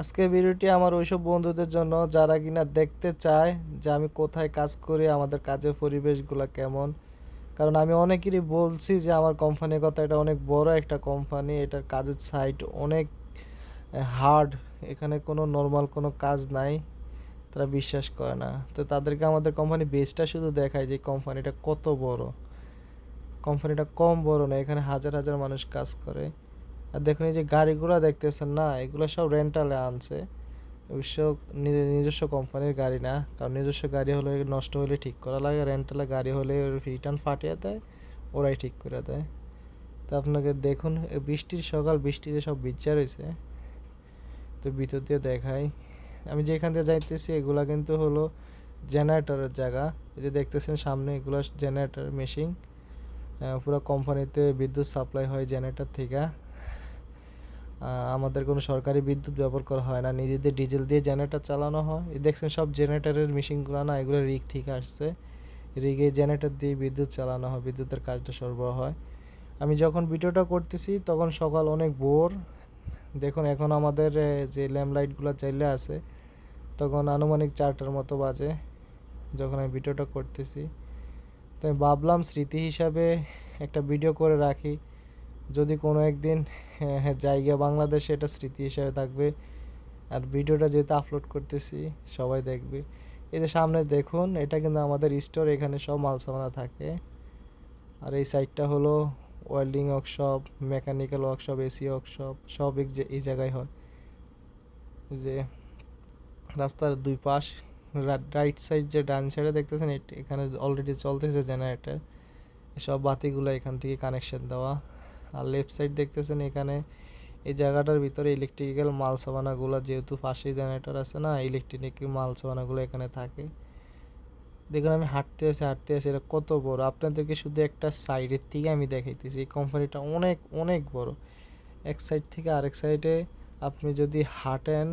আজকের ভিডিওটি আমার ওইসব বন্ধুদের জন্য, যারা কিনা দেখতে চায় যে আমি কোথায় কাজ করি, আমাদের কাজের পরিবেশগুলো কেমন। কারণ আমি অনেকেরই বলছি যে আমার কোম্পানির কথা, এটা অনেক বড় একটা কোম্পানি, এটার কাজের সাইট অনেক হার্ড এখানে কোনো নর্মাল কোনো কাজ নাই, তারা বিশ্বাস করে না। তো তাদেরকে আমাদের কোম্পানি বেসটা শুধু দেখায় যে কোম্পানিটা কত বড়। কোম্পানিটা কম বড় না, এখানে হাজার হাজার মানুষ কাজ করে। আর দেখুন এই যে গাড়িগুলো দেখতেছেন না, এগুলো সব রেন্টালে আনছে। অবশ্য নিজস্ব কোম্পানির গাড়ি না, কারণ নিজস্ব গাড়ি হলে নষ্ট হলে ঠিক করা লাগে, রেন্টালে গাড়ি হলে রিটার্ন ফাটিয়ে দেয়, ওরাই ঠিক করে দেয়। তো আপনাকে দেখুন বৃষ্টির সকাল, বৃষ্টিতে সব বিচ্ছা রয়েছে। তো ভিতর দিয়ে দেখাই। আমি যেখান দিয়ে যাইতেছি, এগুলা কিন্তু হলো জেনারেটরের জায়গা। এই যে দেখতেছেন সামনে, এগুলো জেনারেটর মেশিন। পুরো কোম্পানিতে বিদ্যুৎ সাপ্লাই হয় জেনারেটর থেকে। আমাদের কোনো সরকারি বিদ্যুৎ ব্যবহার করা হয় না। নিজেদের ডিজেল দিয়ে জেনারেটর চালানো হয়। দেখছেন সব জেনারেটরের মেশিনগুলো না, এগুলো রিগ থেকে আসছে। রিগে জেনারেটর দিয়ে বিদ্যুৎ চালানো হয়, বিদ্যুতের কাজটা সরবরাহ হয়। আমি যখন ভিডিওটা করতেছি, তখন সকাল অনেক ভোর। দেখুন, এখন আমাদের যে ল্যাম্প লাইটগুলো চাইলে আছে তখন আনুমানিক চারটার মতো বাজে যখন আমি ভিডিওটা করতেছি। তো ভাবলাম স্মৃতি হিসাবে একটা ভিডিও করে রাখি। যদি কোনো একদিন হ্যাঁ, হ্যাঁ, জায়গা বাংলাদেশে এটা স্মৃতি হিসাবে থাকবে। আর ভিডিওটা যেহেতু আপলোড করতেছি সবাই দেখবে। এই যে সামনে দেখুন এটা কিন্তু আমাদের স্টোর এখানে সব মাল সামানা থাকে। আর এই সাইডটা হলো welding workshop mechanical workshop AC workshop সব এই জায়গায় হয়। যে রাস্তার দুই পাশ রাইট সাইড যে ডান সাইডে দেখতেছেন এখানে অলরেডি চলতেছে জেনারেটার সব বাতিগুলো এখান থেকে কানেকশন দেওয়া। আর লেফট সাইড দেখতেছেন এখানে এই জায়গাটার ভিতরে ইলেকট্রিক্যাল মাল সামানাগুলো যেহেতু পাশেই জেনারেটর আছে না ইলেকট্রিক মাল সামানাগুলো এখানে থাকে। দেখুন আমি হাঁটতে আছি হাঁটতে আছি এটা কত বড়। আপনাদেরকে শুধু একটা সাইডের থেকে আমি দেখাইতেছি, এই কোম্পানিটা অনেক অনেক বড়। এক সাইড থেকে আরেক সাইডে আপনি যদি হাঁটেন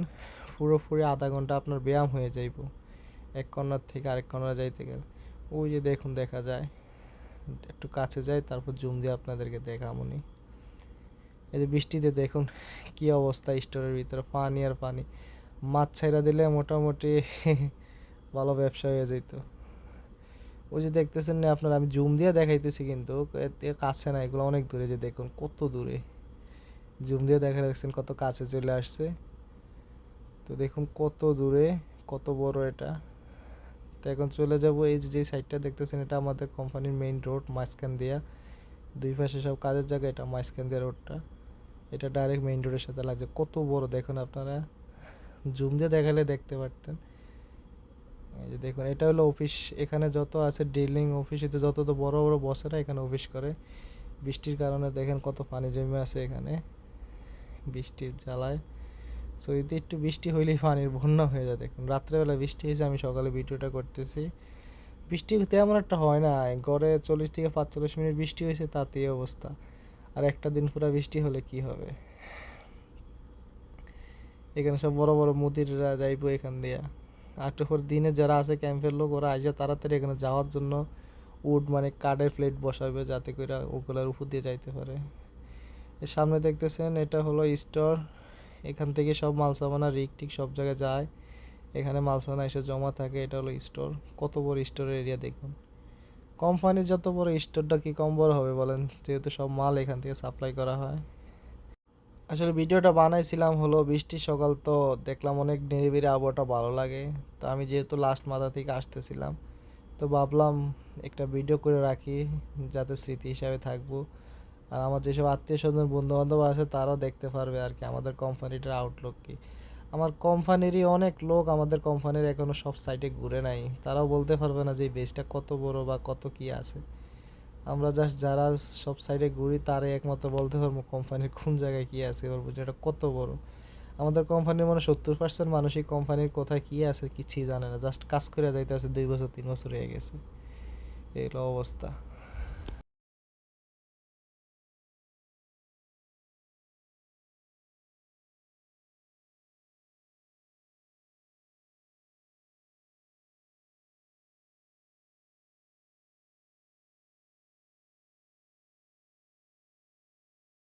পুরোপুরি আধা ঘণ্টা আপনার ব্যায়াম হয়ে যাইব। এক কর্নার থেকে আরেক কর্নার যাইতে গেলে। ওই যে দেখুন, দেখা যায়। একটু কাছে যাই, তারপর জুম দিয়ে আপনাদেরকে দেখামনি। এই যে বৃষ্টিতে দেখুন কি অবস্থা স্টোরের ভিতরে, পানি আর পানি। মাছ ছাইরা দিলে মোটামুটি ভালো ব্যবসা হয়ে যেত ওই যে দেখতেছেন না আপনার, আমি জুম দিয়ে দেখাইতেছি কিন্তু কাছে না, এগুলো অনেক দূরে যে দেখুন, কত দূরে। জুম দিয়ে দেখা দেখছেন কত কাছে চলে আসছে। তো দেখুন কত দূরে, কত বড় এটা। তো এখন চলে যাব এই যে যে সাইডটা দেখতেছেন, এটা আমাদের কোম্পানির মেইন রোড মাঝখান দিয়া। দুই পাশে সব কাজের জায়গা, এটা মাঝখান দিয়া রোডটা এটা ডাইরেক্ট মেইন রোডের সাথে লাগছে। কত বড়, দেখুন আপনারা। জুম দিয়ে দেখালে দেখতে পারতেন। এই যে দেখুন, এটা হলো অফিস এখানে যত আছে ডিলিং অফিসে যত তো বড় বড় বসেরা এখানে অফিস করে। বৃষ্টির কারণে দেখেন কত পানি জমে আছে এখানে। বৃষ্টির জ্বালায়। সো এতে একটু বৃষ্টি হইলেই পানির বন্যা হয়ে যায়। দেখুন, রাত্রেবেলা বৃষ্টি হয়েছে, আমি সকালে ভিডিওটা করতেছি। বৃষ্টি তেমন একটা হয় না। গড়ে চল্লিশ থেকে পাঁচচল্লিশ মিনিট বৃষ্টি হয়েছে তাতে এই অবস্থা। আর একটা দিন পুরো বৃষ্টি হলে কি হবে? এখানে সব বড় বড় মুদিররা যাইবো এখান দিয়ে। আটটা পর দিনে যারা আছে ক্যাম্পের লোক, ওরা আসে তাড়াতাড়ি এখানে যাওয়ার জন্য উড মানে কাঠের প্লেট বসাবে যাতে করে ওগুলোর উপর দিয়ে যাইতে পারে। সামনে দেখতেছেন, এটা হলো স্টোর। এখান থেকে সব মাল সামানা রিক টিক সব জায়গায় যায়। এখানে মাল সামানা এসে জমা থাকে, এটা হলো স্টোর। কত বড় স্টোরের এরিয়া দেখুন। কোম্পানির যত বড় স্টোরটা কি কম বড় হবে বলেন? যেহেতু সব মাল এখান থেকে সাপ্লাই করা হয়। আসলে ভিডিওটা বানাইছিলাম হলো বৃষ্টির সকাল তো দেখলাম অনেক নিরিবিলি আবহাওয়াটা ভালো লাগে। তো আমি যেহেতু লাস্ট মাথা থেকে আসতেছিলাম, তো ভাবলাম একটা ভিডিও করে রাখি যাতে স্মৃতি হিসাবে থাকব। আর আমার যেসব আত্মীয় স্বজন বন্ধু বান্ধব আছে তারাও দেখতে পারবে আর কি আমাদের কোম্পানিটার আউটলুক কি। আমার কোম্পানিরই অনেক লোক আমাদের কোম্পানির এখনও সব সাইটে ঘুরে নাই। তারাও বলতে পারবে না যে এই বেসটা কত বড় বা কত কি আছে। আমরা জাস্ট যারা সব সাইডে ঘুরি, তারাই একমাত্র বলতে পারব কোম্পানির কোন জায়গায় কি আছে এবার বুঝে এটা কত বড়। আমাদের কোম্পানির মানে সত্তর পার্সেন্ট মানুষই কোম্পানির কোথায় কি আছে কিছুই জানে না। জাস্ট কাজ করে যাইতে আছে দুই বছর, তিন বছর হয়ে গেছে। এই অবস্থা।